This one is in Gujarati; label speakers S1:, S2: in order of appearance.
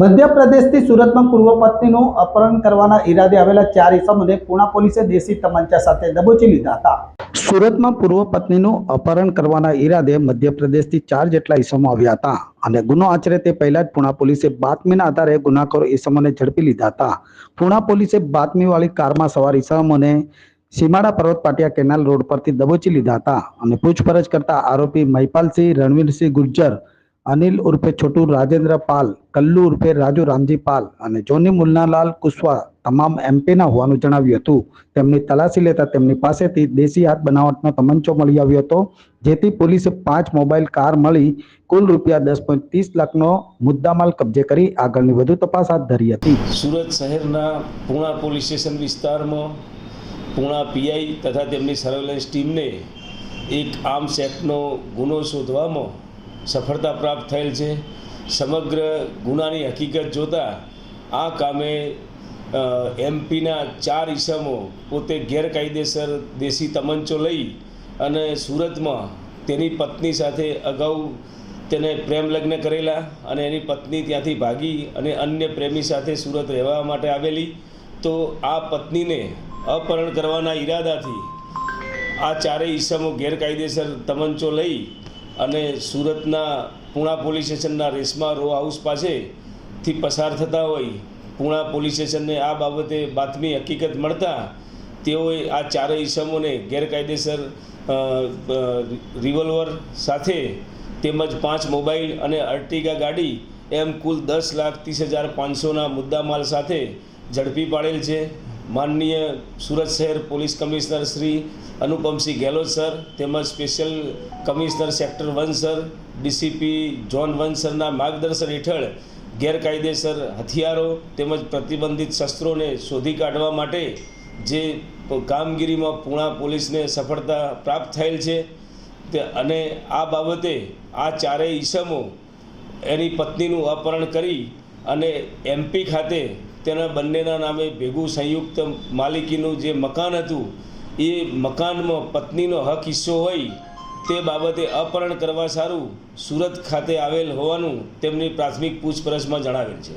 S1: મધ્યપ્રદેશથી સુરતમાં પૂર્વ પત્નીનું અપહરણ કરવાના ઈરાદે આવેલા ચાર ઇસમોને પુણા પોલીસે દેશી તમંચા સાથે દબોચી લીધા હતા. સુરતમાં પૂર્વ પત્નીનું અપહરણ કરવાના ઈરાદે મધ્યપ્રદેશથી ચાર જેટલા ઇસમો આવ્યા હતા અને ગુનો આચરે તે પહેલા જ પુણા પોલીસે બાતમીના આધારે ગુનાખોર ઇસમોને ઝડપી લીધા હતા. પુણા પોલીસે બાતમીવાળી કારમાં સવાર ઇસમોને સીમાડા પર્વત પાટિયા કેનાલ રોડ પરથી દબોચી લીધા હતા અને પૂછપરછ કરતા આરોપી મહિપાલસિંહ રણવીરસિંહ ગુર્જર અનિલ ઉર્ફે છોટુ રાજેન્દ્ર પાલ, કલ્લુ ઉર્ફે રાજુ રામજી પાલ અને જોની મુલનાલાલ કુશવા તમામ એમપીના હોવાનું જણાવ્યું હતું. તેમની તલાશી લેતા તેમની પાસેથી દેશી હાથ બનાવટનો તમંચો મળી આવ્યો હતો, જેથી પોલીસે પાંચ મોબાઈલ કાર મળી કુલ રૂપિયા દસ પોઈન્ટ ત્રીસ લાખનો મુદ્દામાલ કબજે કરી આગળની વધુ તપાસ હાથ ધરી હતી.
S2: સુરત શહેરના પૂણા પોલીસ સ્ટેશન વિસ્તારમાં પૂણા પીઆઈ તથા તેમની સર્વેલન્સ ટીમને એક આર્મ્સ એક્ટનો ગુનો શોધવામાં સફળતા પ્રાપ્ત થયેલ છે. સમગ્ર ગુનાની હકીકત જોતાં આ કામે એમપીના ચાર ઈસમો પોતે ગેરકાયદેસર દેશી તમંચો લઈ અને સુરતમાં તેની પત્ની સાથે અગાઉ તેને પ્રેમ લગ્ન કરેલા અને એની પત્ની ત્યાંથી ભાગી અને અન્ય પ્રેમી સાથે સુરત રહેવા માટે આવેલી. તો આ પત્નીને અપહરણ કરવાના ઈરાદાથી આ ચારેય ઈસમો ગેરકાયદેસર તમંચો લઈ અને સુરતના પૂણા પોલીસ સ્ટેશનના રેસમા રો હાઉસ પાસેથી પસાર થતા હોય, પૂણા પોલીસ સ્ટેશનને આ બાબતે બાતમી હકીકત મળતા તેઓએ આ ચારેય ઇસમોને ગેરકાયદેસર રિવોલ્વર સાથે તેમજ પાંચ મોબાઈલ અને અર્ટિગા ગાડી એમ કુલ દસ લાખ ત્રીસ હજાર પાંચસોના મુદ્દામાલ સાથે ઝડપી પાડેલ છે. માનનીય સુરત શહેર police commissioner Shri Anupamsingh Gehlot sir તેમજ special commissioner sector one sir, DCP zone one સરના માર્ગદર્શન હેઠળ ગેરકાયદેસર હથિયારો તેમજ પ્રતિબંધિત શસ્ત્રોને શોધી કાઢવા માટે જે કામગીરીમાં પૂણા પોલીસને સફળતા પ્રાપ્ત થયેલ છે તે અને આ બાબતે આ ચારેય ઈસમો એની પત્નીનું અપહરણ કરી અને એમપી ખાતે તેના બંનેના નામે ભેગું સંયુક્ત માલિકીનું જે મકાન હતું, એ મકાનમાં પત્નીનો હક હિસ્સો હોય, તે બાબતે અપહરણ કરવા સારું સુરત ખાતે આવેલ હોવાનું તેમની પ્રાથમિક પૂછપરછમાં જણાવેલ છે.